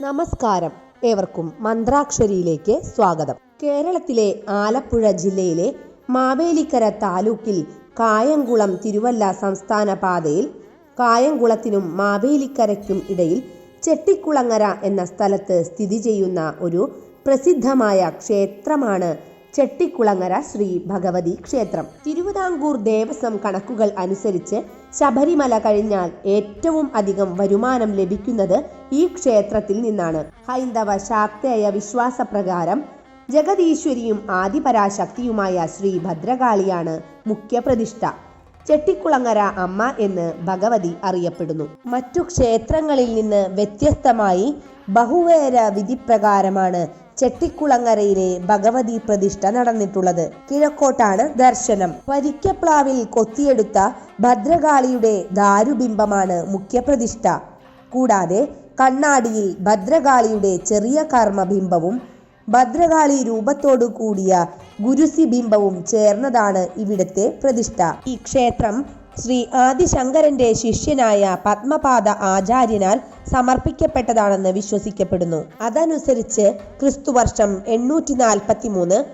നമസ്കാരം. ഏവർക്കും മന്ത്രാക്ഷരിയിലേക്ക് സ്വാഗതം. കേരളത്തിലെ ആലപ്പുഴ ജില്ലയിലെ മാവേലിക്കര താലൂക്കിൽ കായംകുളം തിരുവല്ല സംസ്ഥാന പാതയിൽ കായംകുളത്തിനും മാവേലിക്കരയ്ക്കും ഇടയിൽ ചെട്ടിക്കുളങ്ങര എന്ന സ്ഥലത്ത് സ്ഥിതി ചെയ്യുന്ന ഒരു പ്രസിദ്ധമായ ക്ഷേത്രമാണ് ചെട്ടിക്കുളങ്ങര ശ്രീ ഭഗവതി ക്ഷേത്രം. തിരുവിതാംകൂർ ദേവസ്വം കണക്കുകൾ അനുസരിച്ച് ശബരിമല കഴിഞ്ഞാൽ ഏറ്റവും അധികം വരുമാനം ലഭിക്കുന്നത് ഈ ക്ഷേത്രത്തിൽ നിന്നാണ്. ഹൈന്ദവ ശാക്തേയ വിശ്വാസപ്രകാരം ജഗതീശ്വരിയും ആദിപരാശക്തിയുമായ ശ്രീ ഭദ്രകാളിയാണ് മുഖ്യ പ്രതിഷ്ഠ ചെട്ടിക്കുളങ്ങര അമ്മ എന്ന് ഭഗവതി അറിയപ്പെടുന്നു. മറ്റു ക്ഷേത്രങ്ങളിൽ നിന്ന് വ്യത്യസ്തമായി ബഹുവേര വിധിപ്രകാരമാണ് ചെട്ടിക്കുളങ്ങരയിലെ ഭഗവതി പ്രതിഷ്ഠ നടന്നിട്ടുള്ളത്. കിഴക്കോട്ടാണ് ദർശനം. പരിക്കപ്ലാവിൽ കൊത്തിയെടുത്ത ഭദ്രകാളിയുടെ ദാരുബിംബമാണ് മുഖ്യപ്രതിഷ്ഠ. കൂടാതെ കണ്ണാടിയിൽ ഭദ്രകാളിയുടെ ചെറിയ കർമ്മബിംബവും ഭദ്രകാളി രൂപത്തോടു കൂടിയ ഗുരുസി ബിംബവും ചേർന്നതാണ് ഇവിടുത്തെ പ്രതിഷ്ഠ. ഈ ക്ഷേത്രം ശ്രീ ആദിശങ്കരന്റെ ശിഷ്യനായ പത്മപാദ ആചാര്യനാൽ സമർപ്പിക്കപ്പെട്ടതാണെന്ന് വിശ്വസിക്കപ്പെടുന്നു. അതനുസരിച്ച് ക്രിസ്തുവർഷം എണ്ണൂറ്റി നാൽപ്പത്തി മൂന്ന്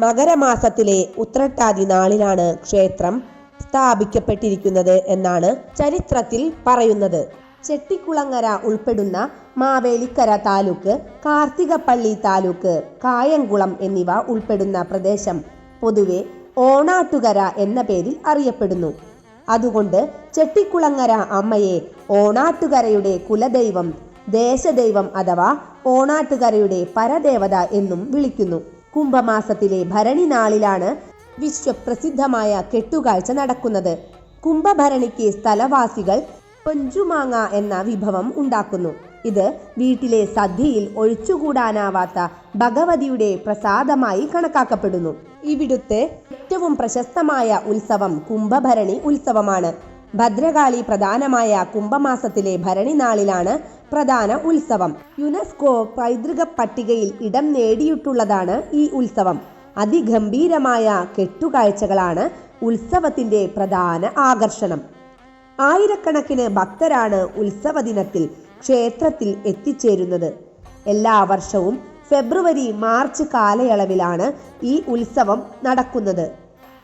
മകരമാസത്തിലെ ഉത്രട്ടാതി നാളിലാണ് ക്ഷേത്രം സ്ഥാപിക്കപ്പെട്ടിരിക്കുന്നത് എന്നാണ് ചരിത്രത്തിൽ പറയുന്നത്. ചെട്ടിക്കുളങ്ങര ഉൾപ്പെടുന്ന മാവേലിക്കര താലൂക്ക് കാർത്തികപ്പള്ളി താലൂക്ക് കായംകുളം എന്നിവ ഉൾപ്പെടുന്ന പ്രദേശം പൊതുവെ ഓണാട്ടുകര എന്ന പേരിൽ അറിയപ്പെടുന്നു. അതുകൊണ്ട് ചെട്ടിക്കുളങ്ങര അമ്മയെ ഓണാട്ടുകരയുടെ കുലദൈവം ദേശദൈവം അഥവാ ഓണാട്ടുകരയുടെ പരദേവത എന്നും വിളിക്കുന്നു. കുംഭമാസത്തിലെ ഭരണി നാളിലാണ് വിശ്വപ്രസിദ്ധമായ കെട്ടുകാഴ്ച നടക്കുന്നത്. കുംഭഭരണിക്ക് സ്ഥലവാസികൾ കൊഞ്ചുമാങ്ങ എന്ന വിഭവം ഉണ്ടാക്കുന്നു. ഇത് വീട്ടിലെ സദ്യയിൽ ഒഴിച്ചുകൂടാനാവാത്ത ഭഗവതിയുടെ പ്രസാദമായി കണക്കാക്കപ്പെടുന്നു. ഇവിടുത്തെ ഏറ്റവും പ്രശസ്തമായ ഉത്സവം കുംഭഭരണി ഉത്സവമാണ്. ഭദ്രകാളി പ്രധാനമായ കുംഭമാസത്തിലെ ഭരണി നാളിലാണ് പ്രധാന ഉത്സവം. യുനെസ്കോ പൈതൃക പട്ടികയിൽ ഇടം നേടിയിട്ടുള്ളതാണ് ഈ ഉത്സവം. അതിഗംഭീരമായ കെട്ടുകാഴ്ചകളാണ് ഉത്സവത്തിന്റെ പ്രധാന ആകർഷണം. ആയിരക്കണക്കിന് ഭക്തരാണ് ഉത്സവ ദിനത്തിൽ ക്ഷേത്രത്തിൽ എത്തിച്ചേരുന്നത്. എല്ലാ വർഷവും ഫെബ്രുവരി മാർച്ച് കാലയളവിലാണ് ഈ ഉത്സവം നടക്കുന്നത്.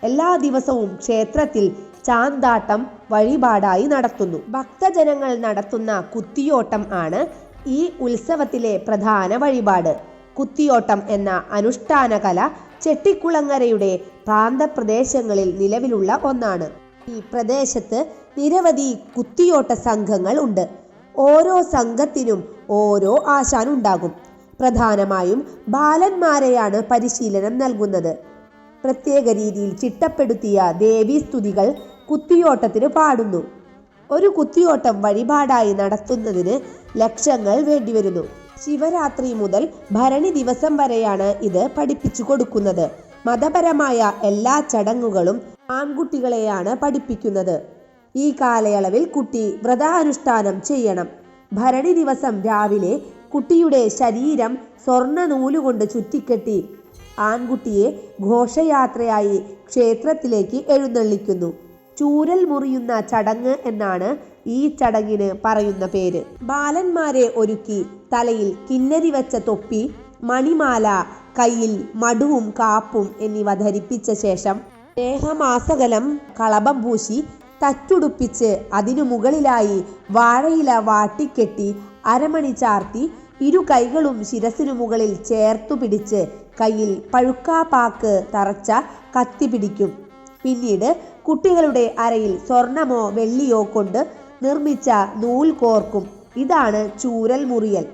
എല്ലാ ദിവസവും ക്ഷേത്രത്തിൽ ചാന്താട്ടം വഴിപാടായി നടത്തുന്നു. ഭക്തജനങ്ങൾ നടത്തുന്ന കുത്തിയോട്ടം ആണ് ഈ ഉത്സവത്തിലെ പ്രധാന വഴിപാട്. കുത്തിയോട്ടം എന്ന അനുഷ്ഠാന കല ചെട്ടിക്കുളങ്ങരയുടെ പ്രാന്തപ്രദേശങ്ങളിൽ നിലവിലുള്ള ഒന്നാണ്. ഈ പ്രദേശത്ത് നിരവധി കുത്തിയോട്ട സംഘങ്ങൾ ഉണ്ട്. ഓരോ സംഘത്തിനും ഓരോ ആശാൻ ഉണ്ടാകും. പ്രധാനമായും ബാലന്മാരെയാണ് പരിശീലനം നൽകുന്നത്. പ്രത്യേക രീതിയിൽ ചിട്ടപ്പെടുത്തിയ ദേവീസ്തുതികൾ കുത്തിയോട്ടത്തിന് പാടുന്നു. ഒരു കുത്തിയോട്ടം വഴിപാടായി നടത്തുന്നതിന് ലക്ഷങ്ങൾ വേണ്ടിവരുന്നു. ശിവരാത്രി മുതൽ ഭരണി ദിവസം വരെയാണ് ഇത് പഠിപ്പിച്ചു കൊടുക്കുന്നത്. മതപരമായ എല്ലാ ചടങ്ങുകളും ആൺകുട്ടികളെയാണ് പഠിപ്പിക്കുന്നത്. ഈ കാലയളവിൽ കുട്ടി വ്രതാനുഷ്ഠാനം ചെയ്യണം. ഭരണി ദിവസം രാവിലെ കുട്ടിയുടെ ശരീരം സ്വർണ നൂലുകൊണ്ട് ചുറ്റിക്കെട്ടി. ആൺകുട്ടിയെ ഘോഷയാത്രയായി ക്ഷേത്രത്തിലേക്ക് എഴുന്നള്ളിക്കുന്നു. ചൂരൽ മുറിയുന്ന ചടങ്ങ് എന്നാണ് ഈ ചടങ്ങിന് പറയുന്ന പേര്. ബാലന്മാരെ ഒരുക്കി തലയിൽ കിന്നരി വെച്ച തൊപ്പി മണിമാല കയ്യിൽ മടുവും കാപ്പും എന്നിവ ധരിപ്പിച്ച ശേഷം ദേഹമാസകലം കളഭം പൂശി തച്ചുടുപ്പിച്ച് അതിനു മുകളിലായി വാഴയില വാട്ടിക്കെട്ടി അരമണി ചാർത്തി ഇരു കൈകളും ശിരസിനു മുകളിൽ ചേർത്തു പിടിച്ച് കയ്യിൽ പഴുക്കാപ്പാക്ക് തറച്ച കത്തി പിടിക്കും. പിന്നീട് കുട്ടികളുടെ അരയിൽ സ്വർണമോ വെള്ളിയോ കൊണ്ട് നിർമ്മിച്ച നൂൽ കോർക്കും. ഇതാണ് ചൂരൽ മുറിയൽ.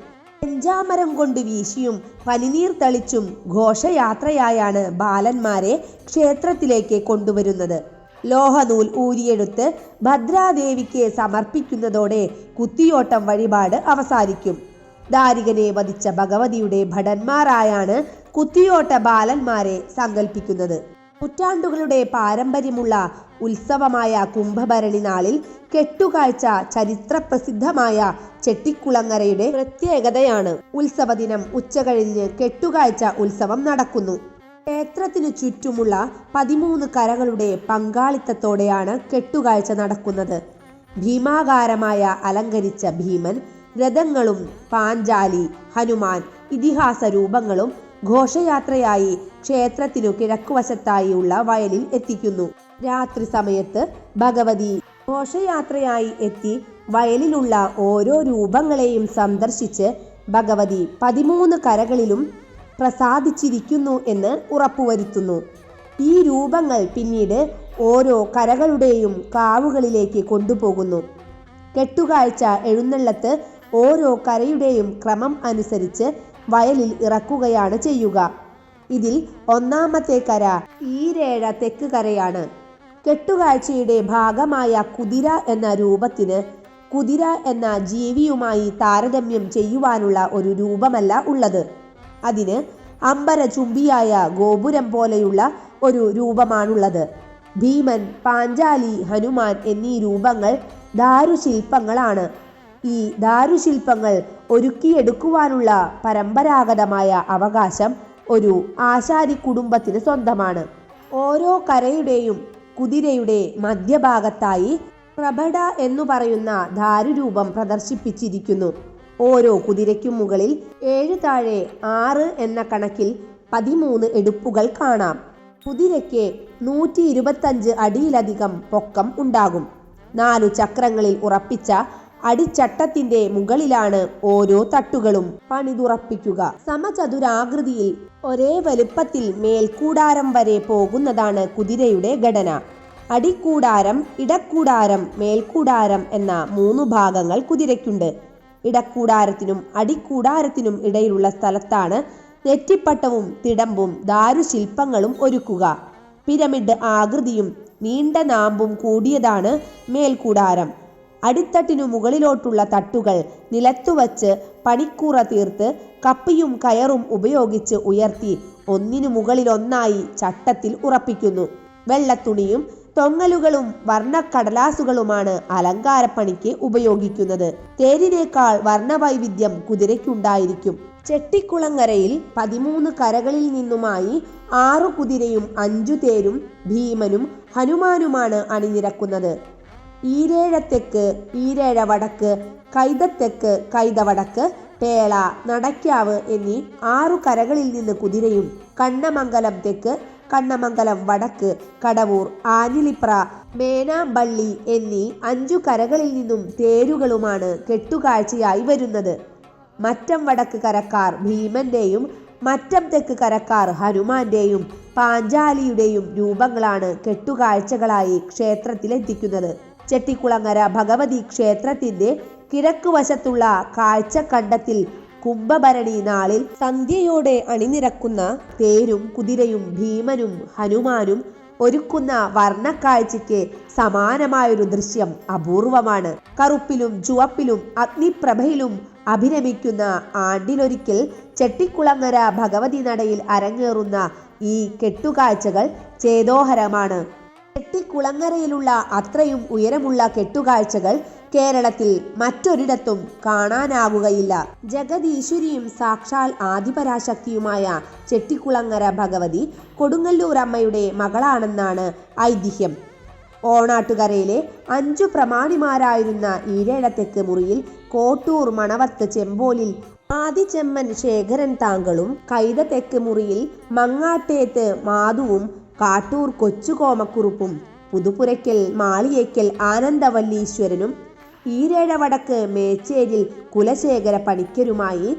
പെഞ്ചാമരം കൊണ്ട് വീശിയും പനിനീർ തളിച്ചും ഘോഷയാത്രയായാണ് ബാലന്മാരെ ക്ഷേത്രത്തിലേക്ക് കൊണ്ടുവരുന്നത്. ലോഹനൂൽ ഊരിയെടുത്ത് ഭദ്രാദേവിക്ക് സമർപ്പിക്കുന്നതോടെ കുത്തിയോട്ടം വഴിപാട് അവസാനിക്കും. ദാരികനെ വധിച്ച ഭഗവതിയുടെ ഭടന്മാരായാണ് കുത്തിയോട്ട ബാലന്മാരെ സങ്കല്പിക്കുന്നത് നൂറ്റാണ്ടുകളുടെ പാരമ്പര്യമുള്ള ഉത്സവമായ കുംഭഭരണി നാളിൽ കെട്ടുകാഴ്ച ചരിത്രപ്രസിദ്ധമായ ചെട്ടിക്കുളങ്ങരയുടെ പ്രത്യേകതയാണ്. ഉത്സവ ദിനം ഉച്ചകഴിഞ്ഞ് കെട്ടുകാഴ്ച ഉത്സവം നടക്കുന്നു. ക്ഷേത്രത്തിനു ചുറ്റുമുള്ള പതിമൂന്ന് കരകളുടെ പങ്കാളിത്തത്തോടെയാണ് കെട്ടുകാഴ്ച നടക്കുന്നത്. ഭീമാകാരമായ അലങ്കരിച്ച ഭീമൻ രഥങ്ങളും പാഞ്ചാലി ഹനുമാൻ ഇതിഹാസ രൂപങ്ങളും ഘോഷയാത്രയായി ക്ഷേത്രത്തിനു കിഴക്കുവശത്തായുള്ള വയലിൽ എത്തിക്കുന്നു. രാത്രി സമയത്ത് ഭഗവതി ഘോഷയാത്രയായി എത്തി വയലിലുള്ള ഓരോ രൂപങ്ങളെയും സന്ദർശിച്ച് ഭഗവതി പതിമൂന്ന് കരകളിലും പ്രസാദിച്ചിരിക്കുന്നു എന്ന് ഉറപ്പുവരുത്തുന്നു. ഈ രൂപങ്ങൾ പിന്നീട് ഓരോ കരകളുടെയും കാവുകളിലേക്ക് കൊണ്ടുപോകുന്നു. കെട്ടുകാഴ്ച എഴുന്നള്ളത്ത് ഓരോ കരയുടെയും ക്രമം അനുസരിച്ച് വയലിൽ ഇറക്കുകയാണ് ചെയ്യുക. ഇതിൽ ഒന്നാമത്തെ കര ഈരേഴ തെക്ക് കരയാണ്. കെട്ടുകാഴ്ചയുടെ ഭാഗമായ കുതിര എന്ന രൂപത്തിന് കുതിര എന്ന ജീവിയുമായി താരതമ്യം ചെയ്യുവാനുള്ള ഒരു രൂപമല്ല ഉള്ളത്. അതിന് അമ്പര ചുംബിയായ ഗോപുരം പോലെയുള്ള ഒരു രൂപമാണുള്ളത്. ഭീമൻ പാഞ്ചാലി ഹനുമാൻ എന്നീ രൂപങ്ങൾ ദാരുശില്പങ്ങളാണ്. ഈ ദാരുശില്പങ്ങൾ ഒരുക്കിയെടുക്കുവാനുള്ള പരമ്പരാഗതമായ അവകാശം ഒരു ആശാരി കുടുംബത്തിന് സ്വന്തമാണ്. ഓരോ കരയുടെയും കുതിരയുടെ മധ്യഭാഗത്തായി പ്രഭട എന്നു പറയുന്ന ദാരുരൂപം പ്രദർശിപ്പിച്ചിരിക്കുന്നു. ഓരോ കുതിരയ്ക്കും മുകളിൽ ഏഴ് താഴെ ആറ് എന്ന കണക്കിൽ പതിമൂന്ന് എടുപ്പുകൾ കാണാം. കുതിരയ്ക്ക് നൂറ്റി ഇരുപത്തഞ്ച് അടിയിലധികം പൊക്കം ഉണ്ടാകും. നാലു ചക്രങ്ങളിൽ ഉറപ്പിച്ച അടിച്ചട്ടത്തിന്റെ മുകളിലാണ് ഓരോ തട്ടുകളും പണിതുറപ്പിക്കുക. സമചതുരാകൃതിയിൽ ഒരേ വലുപ്പത്തിൽ മേൽക്കൂടാരം വരെ പോകുന്നതാണ് കുതിരയുടെ ഘടന. അടിക്കൂടാരം ഇടക്കൂടാരം മേൽക്കൂടാരം എന്ന മൂന്ന് ഭാഗങ്ങൾ കുതിരയ്ക്കുണ്ട്. ഇടക്കൂടാരത്തിനും അടിക്കൂടാരത്തിനും ഇടയിലുള്ള സ്ഥലത്താണ് നെറ്റിപ്പട്ടവും തിടമ്പും ദാരുശില്പങ്ങളും ഒരുക്കുക. പിരമിഡ് ആകൃതിയും നീണ്ട നാമ്പും കൂടിയതാണ് മേൽക്കൂടാരം. അടിത്തട്ടിനു മുകളിലോട്ടുള്ള തട്ടുകൾ നിലത്തുവച്ച് പണിക്കൂറ തീർത്ത് കപ്പിയും കയറും ഉപയോഗിച്ച് ഉയർത്തി ഒന്നിനു മുകളിലൊന്നായി ചട്ടത്തിൽ ഉറപ്പിക്കുന്നു. വെള്ളത്തുണിയും തൊങ്ങലുകളും വർണക്കടലാസുകളുമാണ് അലങ്കാരപ്പണിക്ക് ഉപയോഗിക്കുന്നത്. തേരിനേക്കാൾ വർണവൈവിധ്യം കുതിരയ്ക്കുണ്ടായിരിക്കും. ചെട്ടിക്കുളങ്ങരയിൽ പതിമൂന്ന് കരകളിൽ നിന്നുമായി ആറു കുതിരയും അഞ്ചു തേരും ഭീമനും ഹനുമാനുമാണ് അണിനിരക്കുന്നത്. ഈരേഴത്തെക്ക് ഈരേഴ വടക്ക് കൈതത്തെക്ക് കൈതവടക്ക് പേള നടക്കാവ് എന്നീ ആറു കരകളിൽ നിന്ന് കുതിരയും കണ്ണമംഗലം തെക്ക് കണ്ണമംഗലം വടക്ക് കടവൂർ ആഞ്ഞിലിപ്ര മേനാമ്പള്ളി എന്നീ അഞ്ചു കരകളിൽ നിന്നും തേരുകളുമാണ് കെട്ടുകാഴ്ചയായി വരുന്നത്. മറ്റം വടക്ക് കരക്കാർ ഭീമന്റെയും മറ്റം തെക്ക് കരക്കാർ ഹനുമാന്റെയും പാഞ്ചാലിയുടെയും രൂപങ്ങളാണ് കെട്ടുകാഴ്ചകളായി ക്ഷേത്രത്തിലെത്തിക്കുന്നത്. ചെട്ടിക്കുളങ്ങര ഭഗവതി ക്ഷേത്രത്തിന്റെ കിഴക്കുവശത്തുള്ള കാഴ്ചക്കണ്ടത്തിൽ കുംഭഭരണി നാളിൽ സന്ധ്യയോടെ അണിനിരക്കുന്ന തേരും കുതിരയും ഭീമനും ഹനുമാനും ഒരുക്കുന്ന വർണക്കാഴ്ചയ്ക്ക് സമാനമായൊരു ദൃശ്യം അപൂർവമാണ്. കറുപ്പിലും ചുവപ്പിലും അഗ്നിപ്രഭയിലും അഭിരമിക്കുന്ന ആണ്ടിലൊരിക്കൽ ചെട്ടിക്കുളങ്ങര ഭഗവതി നടയിൽ അരങ്ങേറുന്ന ഈ കെട്ടുകാഴ്ചകൾ ചേതോഹരമാണ്. ചെട്ടിക്കുളങ്ങരയിലുള്ള അത്രയും ഉയരമുള്ള കെട്ടുകാഴ്ചകൾ കേരളത്തിൽ മറ്റൊരിടത്തും കാണാനാവുകയില്ല. ജഗതീശ്വരിയും സാക്ഷാൽ ആദിപരാശക്തിയുമായ ചെട്ടിക്കുളങ്ങര ഭഗവതി കൊടുങ്ങല്ലൂർ അമ്മയുടെ മകളാണെന്നാണ് ഐതിഹ്യം. ഓണാട്ടുകരയിലെ അഞ്ചു പ്രമാണിമാരായിരുന്ന ഈഴേഴത്തെക്ക് മുറിയിൽ കോട്ടൂർ മണവത്ത് ചെമ്പോലിൽ ആദിചെമ്മൻ ശേഖരൻ താങ്കളും കൈത തെക്ക് മുറിയിൽ മങ്ങാട്ടേത്ത് മാധുവും കാട്ടൂർ കൊച്ചുകോമക്കുറുപ്പും പുതുപുരയ്ക്കൽ മാളിയേക്കൽ ആനന്ദവല്ലീശ്വരനും ഈരേഴ വടക്ക് മേച്ചേരിൽ കുലശേഖര പണിക്കരുമായി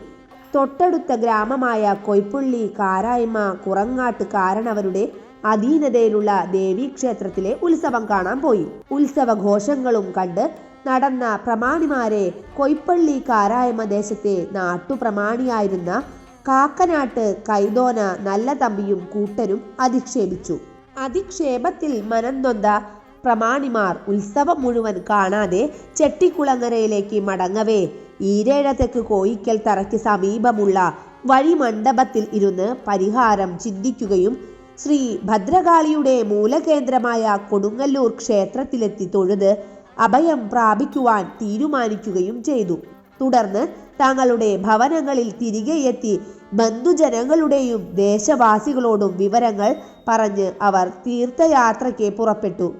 തൊട്ടടുത്ത ഗ്രാമമായ കൊയ്പ്പുള്ളി കാരായ്മ കുറങ്ങാട്ട് കാരണവരുടെ അധീനതയിലുള്ള ദേവീക്ഷേത്രത്തിലെ ഉത്സവം കാണാൻ പോയി. ഉത്സവഘോഷങ്ങളും കണ്ട് നടന്ന പ്രമാണിമാരെ കൊയ്പ്പള്ളി കാരായ്മ ദേശത്തെ നാട്ടുപ്രമാണിയായിരുന്ന കാക്കനാട്ട് കൈതോന നല്ല തമ്പിയും കൂട്ടരും അധിക്ഷേപിച്ചു. അധിക്ഷേപത്തിൽ മനംനൊന്ത പ്രമാണിമാർ ഉത്സവം മുഴുവൻ കാണാതെ ചെട്ടിക്കുളങ്ങരയിലേക്ക് മടങ്ങവേ. ഈരേഴത്തേക്ക് കോയിക്കൽ തറയ്ക്ക് സമീപമുള്ള വഴിമണ്ഡപത്തിൽ ഇരുന്ന് പരിഹാരം ചിന്തിക്കുകയും ശ്രീ ഭദ്രകാളിയുടെ മൂലകേന്ദ്രമായ കൊടുങ്ങല്ലൂർ ക്ഷേത്രത്തിലെത്തി തൊഴുത് അഭയം പ്രാപിക്കുവാൻ തീരുമാനിക്കുകയും ചെയ്തു. തുടർന്ന് തങ്ങളുടെ ഭവനങ്ങളിൽ തിരികെ എത്തി ബന്ധുജനങ്ങളുടെയും ദേശവാസികളോടും വിവരങ്ങൾ പറഞ്ഞ് അവർ തീർത്ഥയാത്രയ്ക്ക് പുറപ്പെട്ടു.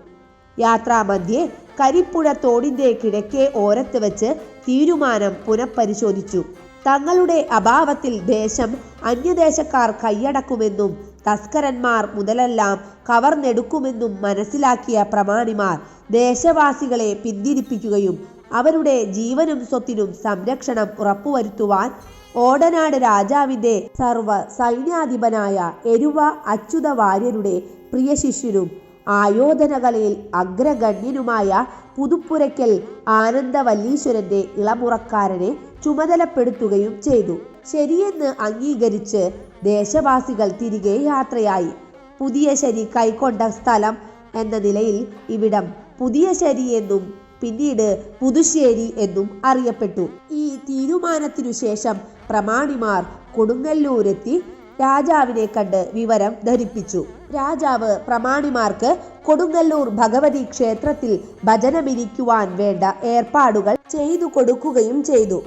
യാത്രാമധ്യേ കരിപ്പുഴ തോടിന്റെ കിഴക്കേ ഓരത്ത് വെച്ച് തീരുമാനം പുനഃപരിശോധിച്ചു. തങ്ങളുടെ അഭാവത്തിൽ ദേശം അന്യദേശക്കാർ കൈയടക്കുമെന്നും തസ്കരന്മാർ മുതലെല്ലാം കവർന്നെടുക്കുമെന്നും മനസ്സിലാക്കിയ പ്രമാണിമാർ ദേശവാസികളെ പിന്തിരിപ്പിക്കുകയും അവരുടെ ജീവനും സ്വത്തിനും സംരക്ഷണം ഉറപ്പുവരുത്തുവാൻ ഓടനാട് രാജാവിന്റെ സർവ സൈന്യാധിപനായ എരുവ അച്യുത വാര്യരുടെ പ്രിയ ശിഷ്യനും ആയോധനകലയിൽ അഗ്രഗണ്യനുമായ പുതുപ്പുരയ്ക്കൽ ആനന്ദവല്ലീശ്വരന്റെ ഇളമുറക്കാരനെ ചുമതലപ്പെടുത്തുകയും ചെയ്തു. ശരിയെന്ന് അംഗീകരിച്ച് ദേശവാസികൾ തിരികെ യാത്രയായി. പുതിയ ശരി കൈക്കൊണ്ട സ്ഥലം എന്ന നിലയിൽ ഇവിടം പുതിയ ശരി എന്നും പിന്നീട് പുതുശ്ശേരി എന്നും അറിയപ്പെട്ടു. ഈ തീരുമാനത്തിനു ശേഷം പ്രമാണിമാർ കൊടുങ്ങല്ലൂരെത്തി രാജാവിനെ കണ്ട് വിവരം ധരിപ്പിച്ചു. രാജാവ് പ്രമാണിമാർക്ക് കൊടുങ്ങല്ലൂർ ഭഗവതി ക്ഷേത്രത്തിൽ ഭജനമിരിക്കുവാൻ വേണ്ട ഏർപ്പാടുകൾ ചെയ്തു കൊടുക്കുകയും ചെയ്തു.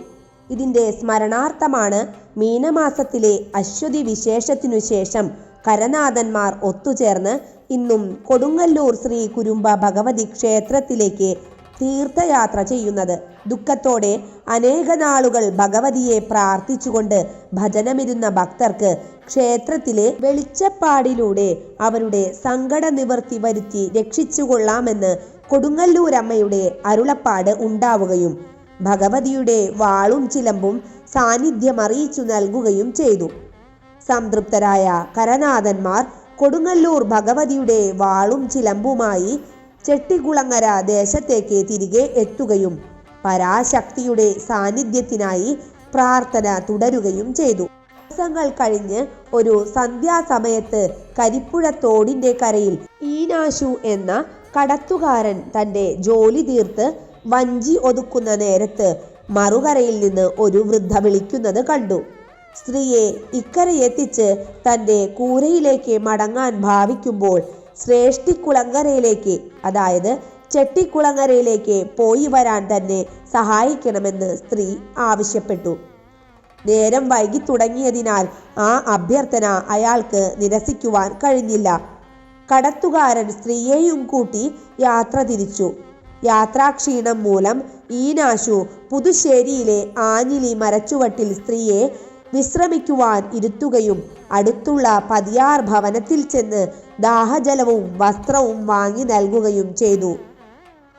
ഇതിന്റെ സ്മരണാർത്ഥമാണ് മീനമാസത്തിലെ അശ്വതി വിശേഷത്തിനു ശേഷം കരനാഥന്മാർ ഒത്തുചേർന്ന് ഇന്നും കൊടുങ്ങല്ലൂർ ശ്രീ കുരുമ്പ ഭഗവതി ക്ഷേത്രത്തിലേക്ക് തീർത്ഥയാത്ര ചെയ്യുന്നത്. ദുഃഖത്തോടെ അനേക നാളുകൾ ഭഗവതിയെ പ്രാർത്ഥിച്ചുകൊണ്ട് ഭജനമിരുന്ന ഭക്തർക്ക് ക്ഷേത്രത്തിലെ വെളിച്ചപ്പാടിലൂടെ അവരുടെ സങ്കട നിവർത്തി വരുത്തി രക്ഷിച്ചുകൊള്ളാമെന്ന് കൊടുങ്ങല്ലൂരമ്മയുടെ അരുളപ്പാട് ഉണ്ടാവുകയും ഭഗവതിയുടെ വാളും ചിലമ്പും സാന്നിധ്യം അറിയിച്ചു നൽകുകയും ചെയ്തു. സംതൃപ്തരായ കരനാഥന്മാർ കൊടുങ്ങല്ലൂർ ഭഗവതിയുടെ വാളും ചിലമ്പുമായി ചെട്ടികുളങ്ങര ദേശത്തേക്ക് തിരികെ എത്തുകയും പരാശക്തിയുടെ സാന്നിധ്യത്തിനായി പ്രാർത്ഥന തുടരുകയും ചെയ്തു. ദിവസങ്ങൾ കഴിഞ്ഞ് ഒരു സന്ധ്യാസമയത്ത് കരിപ്പുഴ തോടിന്റെ കരയിൽ ഈനാശു എന്ന കടത്തുകാരൻ തന്റെ ജോലി തീർത്ത് വഞ്ചി ഒതുക്കുന്ന നേരത്ത് മറുകരയിൽ നിന്ന് ഒരു വൃദ്ധ വിളിക്കുന്നത് കണ്ടു. സ്ത്രീയെ ഇക്കരയെത്തിച്ച് തന്റെ കൂരയിലേക്ക് മടങ്ങാൻ ഭാവിക്കുമ്പോൾ ശ്രേഷ്ഠിക്കുളങ്ങരയിലേക്ക് അതായത് ചെട്ടിക്കുളങ്ങരയിലേക്ക് പോയി വരാൻ തന്നെ സഹായിക്കണമെന്ന് സ്ത്രീ ആവശ്യപ്പെട്ടു. നേരം വൈകി തുടങ്ങിയതിനാൽ ആ അഭ്യർത്ഥന അയാൾക്ക് നിരസിക്കുവാൻ കഴിഞ്ഞില്ല. കടത്തുകാരൻ സ്ത്രീയെയും കൂട്ടി യാത്ര തിരിച്ചു. യാത്രാക്ഷീണം മൂലം ഈനാശു പുതുശ്ശേരിയിലെ ആഞ്ഞിലി മരച്ചുവട്ടിൽ സ്ത്രീയെ വിശ്രമിക്കുവാൻ ഇരുത്തുകയും അടുത്തുള്ള പതിയാർ ഭവനത്തിൽ ചെന്ന് ദാഹജലവും വസ്ത്രവും വാങ്ങി നൽകുകയും ചെയ്തു.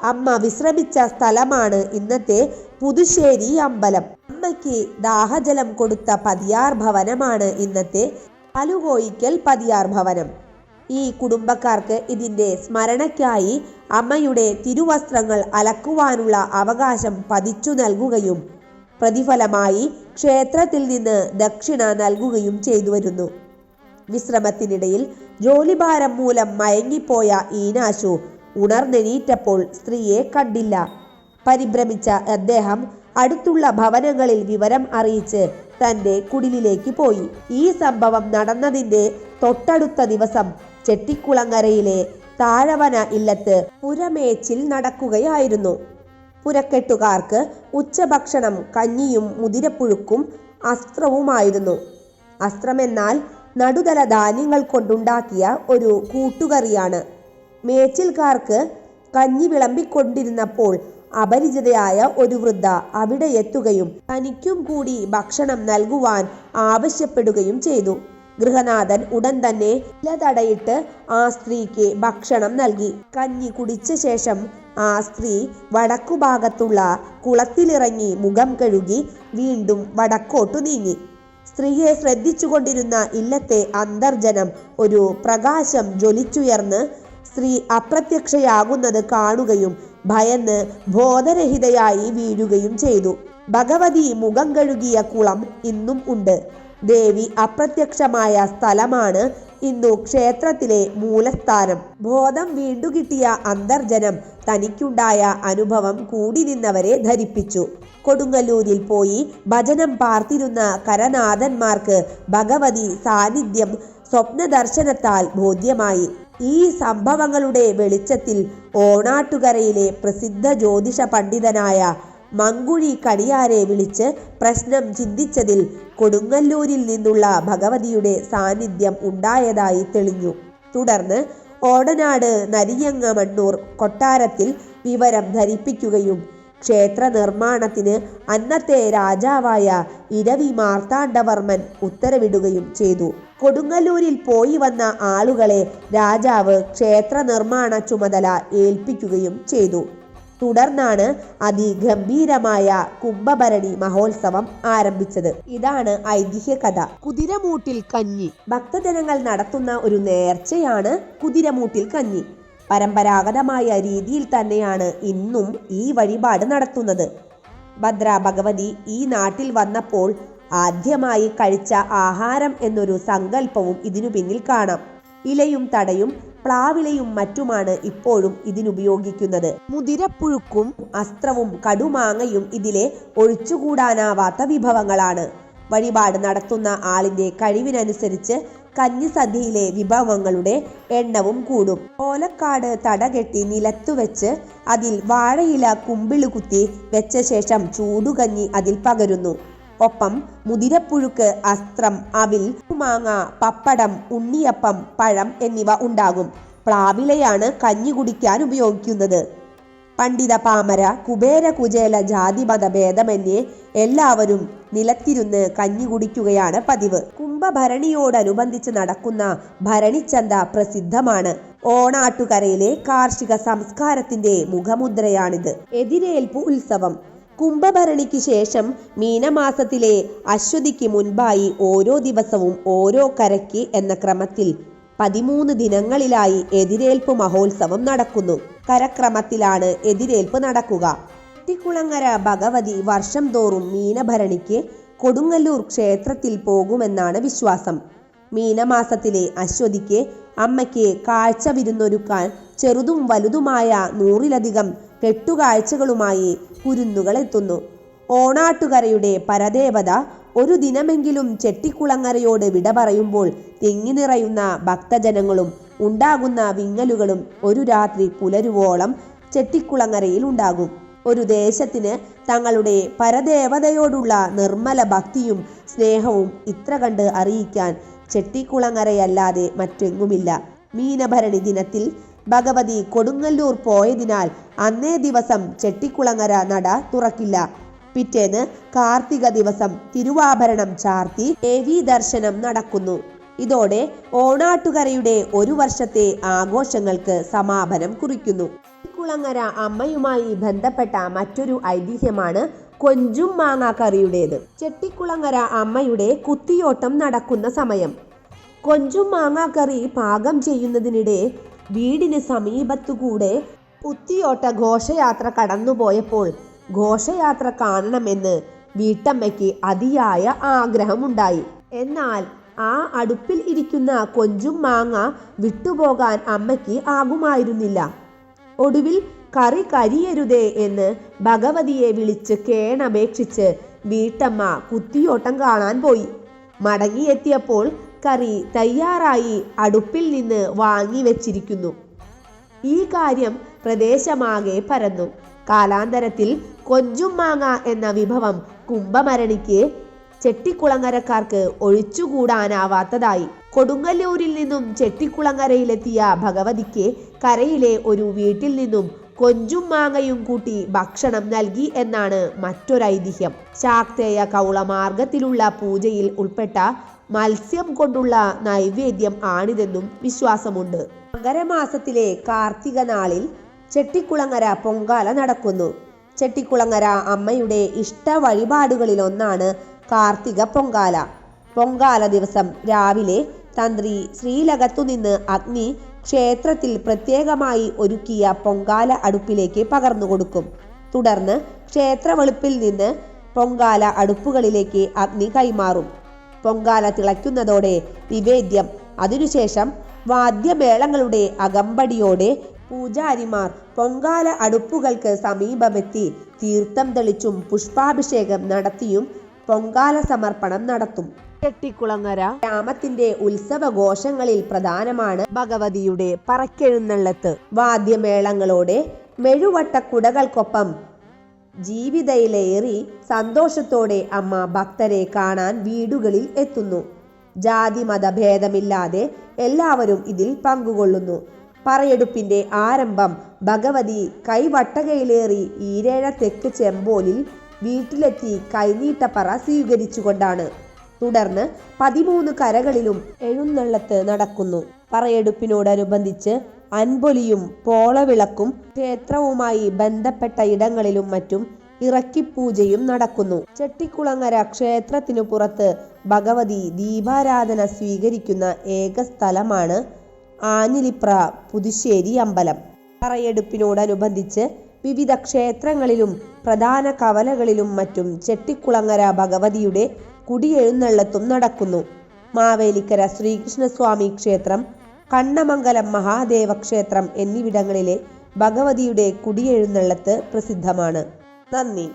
അമ്മ വിശ്രമിച്ച സ്ഥലമാണ് ഇന്നത്തെ പുതുശ്ശേരി അമ്പലം. അമ്മയ്ക്ക് ദാഹജലം കൊടുത്ത പതിയാർ ഭവനമാണ് ഇന്നത്തെ അലുകോയിക്കൽ പതിയാർ ഭവനം. ഈ കുടുംബക്കാർക്ക് ഇതിന്റെ സ്മരണയ്ക്കായി അമ്മയുടെ തിരുവസ്ത്രങ്ങൾ അലക്കുവാനുള്ള അവകാശം പതിച്ചു നൽകുകയും പ്രതിഫലമായി ക്ഷേത്രത്തിൽ നിന്ന് ദക്ഷിണ നൽകുകയും ചെയ്തു വരുന്നു. വിശ്രമത്തിനിടയിൽ ജോലിഭാരം മൂലം മയങ്ങിപ്പോയ ഈനാശു ഉണർന്നെണീറ്റപ്പോൾ സ്ത്രീയെ കണ്ടില്ല. പരിഭ്രമിച്ച അദ്ദേഹം അടുത്തുള്ള ഭവനങ്ങളിൽ വിവരം അറിയിച്ച് തന്റെ കുടിലിലേക്ക് പോയി. ഈ സംഭവം നടന്നതിന്റെ തൊട്ടടുത്ത ദിവസം ചെട്ടിക്കുളങ്ങരയിലെ താഴവന ഇല്ലത്ത് പുരമേച്ചിൽ നടക്കുകയായിരുന്നു. പുരക്കെട്ടുകാർക്ക് ഉച്ചഭക്ഷണം കഞ്ഞിയും മുതിരപ്പുഴുക്കും അസ്ത്രവുമായിരുന്നു. അസ്ത്രമെന്നാൽ നടുതല ധാന്യങ്ങൾ കൊണ്ടുണ്ടാക്കിയ ഒരു കൂട്ടുകറിയാണ്. മേച്ചിൽക്കാർക്ക് കഞ്ഞി വിളമ്പിക്കൊണ്ടിരുന്നപ്പോൾ അപരിചിതയായ ഒരു വൃദ്ധ അവിടെ എത്തുകയും തനിക്കും കൂടി ഭക്ഷണം നൽകുവാൻ ആവശ്യപ്പെടുകയും ചെയ്തു. ഗൃഹനാഥൻ ഉടൻ തന്നെ ഇലതടയിട്ട് ആ സ്ത്രീക്ക് ഭക്ഷണം നൽകി. കഞ്ഞി കുടിച്ച ശേഷം ആ സ്ത്രീ വടക്കുഭാഗത്തുള്ള കുളത്തിലിറങ്ങി മുഖം കഴുകി വീണ്ടും വടക്കോട്ടു നീങ്ങി. സ്ത്രീയെ ശ്രദ്ധിച്ചുകൊണ്ടിരുന്ന ഇല്ലത്തെ അന്തർജനം ഒരു പ്രകാശം ജ്വലിച്ചുയർന്ന് സ്ത്രീ അപ്രത്യക്ഷയാകുന്നത് കാണുകയും ഭയന്ന് ബോധരഹിതയായി വീഴുകയും ചെയ്തു. ഭഗവതി മുഖം കഴുകിയ കുളം ഇന്നും ഉണ്ട്. ദേവി അപ്രത്യക്ഷമായ സ്ഥലമാണ് ഇന്നു ക്ഷേത്രത്തിലെ മൂലസ്ഥാനം. ബോധം വീണ്ടുകിട്ടിയ അന്തർജനം തനിക്കുണ്ടായ അനുഭവം കൂടി നിന്നവരെ ധരിപ്പിച്ചു. കൊടുങ്ങല്ലൂരിൽ പോയി ഭജനം പാർത്തിരുന്ന കരനാഥന്മാർക്ക് ഭഗവതി സാന്നിധ്യം സ്വപ്നദർശനത്താൽ ബോധ്യമായി. ഈ സംഭവങ്ങളുടെ വെളിച്ചത്തിൽ ഓണാട്ടുകരയിലെ പ്രസിദ്ധ ജ്യോതിഷ പണ്ഡിതനായ മങ്കുഴി കണിയാരെ വിളിച്ച് പ്രശ്നം ചിന്തിച്ചതിൽ കൊടുങ്ങല്ലൂരിൽ നിന്നുള്ള ഭഗവതിയുടെ സാന്നിധ്യം ഉണ്ടായതായി തെളിഞ്ഞു. തുടർന്ന് ഓടനാട് നരിയങ്ങമണ്ണൂർ കൊട്ടാരത്തിൽ വിവരം ധരിപ്പിക്കുകയും ക്ഷേത്ര നിർമ്മാണത്തിന് അന്നത്തെ രാജാവായ ഇരവി മാർത്താണ്ഡവർമ്മൻ ഉത്തരവിടുകയും ചെയ്തു. കൊടുങ്ങല്ലൂരിൽ പോയി വന്ന ആളുകളെ രാജാവ് ക്ഷേത്ര നിർമ്മാണ ചുമതല ഏൽപ്പിക്കുകയും ചെയ്തു. തുടർന്നാണ് അതിഗംഭീരമായ കുംഭഭരണി മഹോത്സവം ആരംഭിച്ചത്. ഇതാണ് ഐതിഹ്യ കഥ കുതിരമൂട്ടിൽ കഞ്ഞി. ഭക്തജനങ്ങൾ നടത്തുന്ന ഒരു നേർച്ചയാണ് കുതിരമൂട്ടിൽ കഞ്ഞി. പരമ്പരാഗതമായ രീതിയിൽ തന്നെയാണ് ഇന്നും ഈ വഴിപാട് നടത്തുന്നത്. ഭദ്ര ഭഗവതി ഈ നാട്ടിൽ വന്നപ്പോൾ ആദ്യമായി കഴിച്ച ആഹാരം എന്നൊരു സങ്കല്പവും ഇതിനു പിന്നിൽ കാണാം. ഇലയും തടയും പ്ലാവിലയും മറ്റുമാണ് ഇപ്പോഴും ഇതിനുപയോഗിക്കുന്നത്. മുതിരപ്പുഴുക്കും അസ്ത്രവും കടുമാങ്ങയും ഇതിലെ ഒഴിച്ചുകൂടാനാവാത്ത വിഭവങ്ങളാണ്. വഴിപാട് നടത്തുന്ന ആളിന്റെ കഴിവിനനുസരിച്ച് കഞ്ഞിസദ്യയിലെ വിഭവങ്ങളുടെ എണ്ണവും കൂടും. ഓലക്കാട് തടകെട്ടി നിലത്തുവെച്ച് അതിൽ വാഴയില കുമ്പിൾ കുത്തി വെച്ച ശേഷം ചൂടുകഞ്ഞി അതിൽ പകരുന്നു. ഒപ്പം മുതിരപ്പുഴുക്ക് അസ്ത്രം അവിൽ മാങ്ങ പപ്പടം ഉണ്ണിയപ്പം പഴം എന്നിവ ഉണ്ടാകും. പ്ലാവിലയാണ് കഞ്ഞി കുടിക്കാൻ ഉപയോഗിക്കുന്നത്. പണ്ഡിത പാമര കുബേര കുചേല ജാതിമത ഭേദമന്യേ എല്ലാവരും നിലത്തിരുന്ന് കഞ്ഞി കുടിക്കുകയാണ് പതിവ്. കുംഭഭരണിയോടനുബന്ധിച്ച് നടക്കുന്ന ഭരണിച്ചന്ത പ്രസിദ്ധമാണ്. ഓണാട്ടുകരയിലെ കാർഷിക സംസ്കാരത്തിന്റെ മുഖമുദ്രയാണിത്. എതിരേൽപ്പ് ഉത്സവം. കുംഭഭരണിക്ക് ശേഷം മീനമാസത്തിലെ അശ്വതിക്ക് മുൻപായി ഓരോ ദിവസവും ഓരോ കരയ്ക്ക് എന്ന ക്രമത്തിൽ പതിമൂന്ന് ദിനങ്ങളിലായി എതിരേൽപ്പ് മഹോത്സവം നടക്കുന്നു. കരക്രമത്തിലാണ് എതിരേൽപ്പ് നടക്കുക. കുളങ്ങര ഭഗവതി വർഷം തോറും മീനഭരണിക്ക് കൊടുങ്ങല്ലൂർ ക്ഷേത്രത്തിൽ പോകുമെന്നാണ് വിശ്വാസം. മീനമാസത്തിലെ അശ്വതിക്ക് അമ്മയ്ക്ക് കാഴ്ച വിരുന്നൊരുക്കാൻ ചെറുതും വലുതുമായ നൂറിലധികം കെട്ടുകാഴ്ചകളുമായി കുരുന്നുകളെത്തുന്നു. ഓണാട്ടുകരയുടെ പരദേവത ഒരു ദിനമെങ്കിലും ചെട്ടിക്കുളങ്ങരയോട് വിട പറയുമ്പോൾ തിങ്ങി നിറയുന്ന ഭക്തജനങ്ങളും ഉണ്ടാകുന്ന വിങ്ങലുകളും ഒരു രാത്രി പുലരുവോളം ചെട്ടിക്കുളങ്ങരയിൽ ഉണ്ടാകും. ഒരു ദേശത്തിന് തങ്ങളുടെ പരദേവതയോടുള്ള നിർമ്മല ഭക്തിയും സ്നേഹവും ഇത്ര കണ്ട് അറിയിക്കാൻ ചെട്ടിക്കുളങ്ങരയല്ലാതെ മറ്റെങ്ങുമില്ല. മീനഭരണി ദിനത്തിൽ ഭഗവതി കൊടുങ്ങല്ലൂർ പോയതിനാൽ അന്നേ ദിവസം ചെട്ടിക്കുളങ്ങര നട തുറക്കില്ല. പിറ്റേന്ന് കാർത്തിക ദിവസം തിരുവാഭരണം ചാർത്തി ദേവീ ദർശനം നടക്കുന്നു. ഇതോടെ ഓണാട്ടുകരയുടെ ഒരു വർഷത്തെ ആഘോഷങ്ങൾക്ക് സമാപനം കുറിക്കുന്നു. കുളങ്ങര അമ്മയുമായി ബന്ധപ്പെട്ട മറ്റൊരു ഐതിഹ്യമാണ് കൊഞ്ചും മാങ്ങാക്കറിയുടേത്. കറിയുടേത് ചെട്ടിക്കുളങ്ങര അമ്മയുടെ കുത്തിയോട്ടം നടക്കുന്ന സമയം. കൊഞ്ചും മാങ്ങാക്കറി പാകം ചെയ്യുന്നതിനിടെ വീടിന് സമീപത്തുകൂടെ കുത്തിയോട്ട ഘോഷയാത്ര കടന്നുപോയപ്പോൾ ഘോഷയാത്ര കാണണമെന്ന് വീട്ടമ്മയ്ക്ക് അതിയായ ആഗ്രഹമുണ്ടായി. എന്നാൽ ആ അടുപ്പിൽ ഇരിക്കുന്ന കൊഞ്ചും മാങ്ങ വിട്ടുപോകാൻ അമ്മയ്ക്ക് ആകുമായിരുന്നില്ല. ഒടുവിൽ കറി കരിയരുതേ എന്ന് ഭഗവതിയെ വിളിച്ച് കേണപേക്ഷിച്ച് വീട്ടമ്മ കുത്തിയോട്ടം കാണാൻ പോയി. മടങ്ങിയെത്തിയപ്പോൾ കറി തയ്യാറായി അടുപ്പിൽ നിന്ന് വാങ്ങി വെച്ചിരിക്കുന്നു. ഈ കാര്യം പ്രദേശമാകെ പരന്നു. കാലാന്തരത്തിൽ കൊഞ്ചും മാങ്ങ എന്ന വിഭവം കുംഭമരണിക്ക് ചെട്ടിക്കുളങ്ങരക്കാർക്ക് ഒഴിച്ചുകൂടാനാവാത്തതായി. കൊടുങ്ങല്ലൂരിൽ നിന്നും ചെട്ടിക്കുളങ്ങരയിലെത്തിയ ഭഗവതിക്ക് കരയിലെ ഒരു വീട്ടിൽ നിന്നും കൊഞ്ചും മാങ്ങയും കൂട്ടി ഭക്ഷണം നൽകി എന്നാണ് മറ്റൊരൈതിഹ്യം. ശാക്തേയ കൗളമാർഗത്തിലുള്ള പൂജയിൽ ഉൾപ്പെട്ട മത്സ്യം കൊണ്ടുള്ള നൈവേദ്യം ആണിതെന്നും വിശ്വാസമുണ്ട്. മകരമാസത്തിലെ കാർത്തിക നാളിൽ ചെട്ടിക്കുളങ്ങര പൊങ്കാല നടക്കുന്നു. ചെട്ടിക്കുളങ്ങര അമ്മയുടെ ഇഷ്ട വഴിപാടുകളിലൊന്നാണ് കാർത്തിക പൊങ്കാല. പൊങ്കാല ദിവസം രാവിലെ തന്ത്രി ശ്രീലകത്തുനിന്ന് അഗ്നി ക്ഷേത്രത്തിൽ പ്രത്യേകമായി ഒരുക്കിയ പൊങ്കാല അടുപ്പിലേക്ക് പകർന്നു കൊടുക്കും. തുടർന്ന് ക്ഷേത്രവെളുപ്പിൽ നിന്ന് പൊങ്കാല അടുപ്പുകളിലേക്ക് അഗ്നി കൈമാറും. പൊങ്കാല തിളയ്ക്കുന്നതോടെ നിവേദ്യം അതിനുശേഷം വാദ്യമേളങ്ങളുടെ അകമ്പടിയോടെ പൂജാരിമാർ പൊങ്കാല അടുപ്പുകൾക്ക് സമീപമെത്തി തീർത്ഥം തെളിച്ചും പുഷ്പാഭിഷേകം നടത്തിയും പൊങ്കാല സമർപ്പണം നടത്തും. ചെട്ടിക്കുളങ്ങര ഗ്രാമത്തിന്റെ ഉത്സവഘോഷങ്ങളിൽ പ്രധാനമാണ് ഭഗവതിയുടെ പറക്കെഴുന്നള്ളത്ത്. വാദ്യമേളങ്ങളോടെ മെഴുവട്ടക്കുടകൾക്കൊപ്പം ജീവിതയിലേറി സന്തോഷത്തോടെ അമ്മ ഭക്തരെ കാണാൻ വീടുകളിൽ എത്തുന്നു. ജാതി മതഭേദമില്ലാതെ എല്ലാവരും ഇതിൽ പങ്കുകൊള്ളുന്നു. പറയെടുപ്പിന്റെ ആരംഭം ഭഗവതി കൈവട്ടകയിലേറി ഈരേഴ തെക്ക് ചെമ്പോലിൽ വീട്ടിലെത്തി കൈനീട്ടപ്പറ സ്വീകരിച്ചുകൊണ്ടാണ്. തുടർന്ന് പതിമൂന്ന് കരകളിലും എഴുന്നള്ളത്ത് നടക്കുന്നു. പറയെടുപ്പിനോടനുബന്ധിച്ച് അൻപൊലിയും പോളവിളക്കും ക്ഷേത്രവുമായി ബന്ധപ്പെട്ട ഇടങ്ങളിലും മറ്റും ഇറക്കിപ്പൂജയും നടക്കുന്നു. ചെട്ടിക്കുളങ്ങര ക്ഷേത്രത്തിനു പുറത്ത് ഭഗവതി ദീപാരാധന സ്വീകരിക്കുന്ന ഏക സ്ഥലമാണ് ആഞ്ഞിലിപ്ര പുതുശ്ശേരി അമ്പലം. പറയെടുപ്പിനോടനുബന്ധിച്ച് വിവിധ ക്ഷേത്രങ്ങളിലും പ്രധാന കവലകളിലും മറ്റും ചെട്ടിക്കുളങ്ങര ഭഗവതിയുടെ കുടിയെഴുന്നള്ളത്തും നടക്കുന്നു. മാവേലിക്കര ശ്രീകൃഷ്ണസ്വാമി ക്ഷേത്രം കണ്ണമംഗലം മഹാദേവ ക്ഷേത്രം എന്നിവിടങ്ങളിലെ ഭഗവതിയുടെ കുടിയെഴുന്നള്ളത്ത് പ്രസിദ്ധമാണ്. നന്ദി.